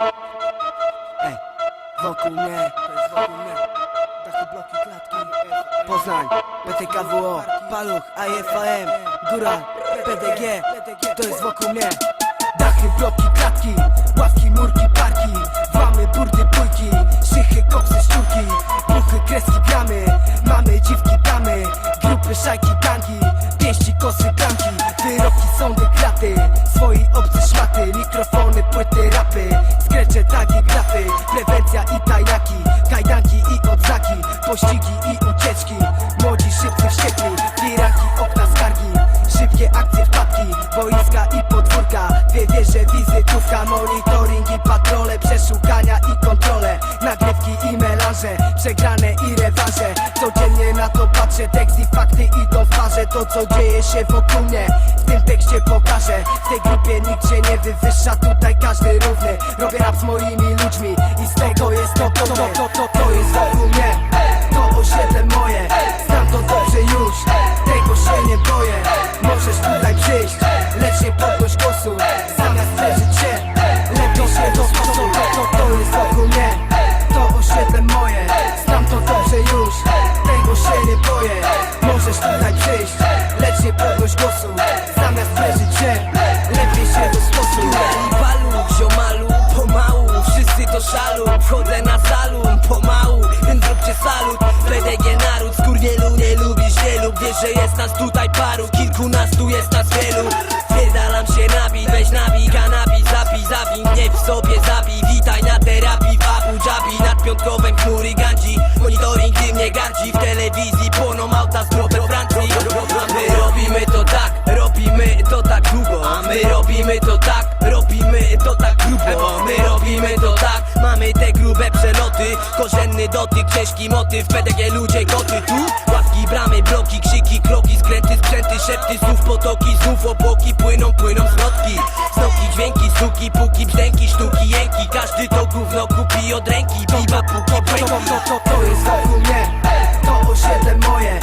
Ej, wokół mnie, to jest wokół mnie. Takie bloki, klatki Poznań, PTKWO, Paluch, AFAM, Góra, PDG To jest wokół mnie. Dachy, bloki, klatki, ławki, murki, parki Włamy, burdy, bójki, szychy, koksy, szczurki Buchy, kreski, gramy, mamy dziwki, damy Grupy, szajki, gangi, pięści, kosy, klamki Wyroki, sądy, kraty, swoi obcy szmaty Mikrofony, płyty, skrecze, tagi, grafy Prewencja i tajaki, kajdanki i odzaki Pościgi i ucieczki, młodzi, szybcy, wściekli Firanki, okna, skargi, szybkie akcje, wpadki Boiska i podwórka, dwie wieże, wizytówka Monitoring i patrole, przeszukania i kontrole. Nagrywki i melanże, przegrane i rewanże. Codziennie na to patrzę, tekst i fakty idą w parze. To co dzieje się wokół mnie, w tym tekście pokażę. W tej grupie nikt się nie wywyższa, tutaj każdy równy Robię rap z moimi ludźmi i z tego jest to to, to, to, to, to Wiesz, że jest nas tutaj paru Kilkunastu jest nas wielu. Wpierdalam się nabij, weź nabij Kanabis, zapij, zawin, nie w sobie zabij Witaj na terapii w Abu Dhabi Nad piątkowem chmury gandzi Monitoring tym nie gardzi W telewizji płoną auta z we Francji. A my robimy to tak, robimy to tak długo A my robimy to tak, robimy to tak grubo. My robimy to tak, mamy te grube przeloty Korzenny dotyk, ciężki motyw PDG ludzie, koty. Tu obłoki, płyną, płyną zwrotki Snoki, dźwięki, suki, puki, bzdęki, sztuki, jęki. Każdy to gówno kupi od ręki. Biba, puki, to, błęki to, to, to jest wokół mnie To osiedle moje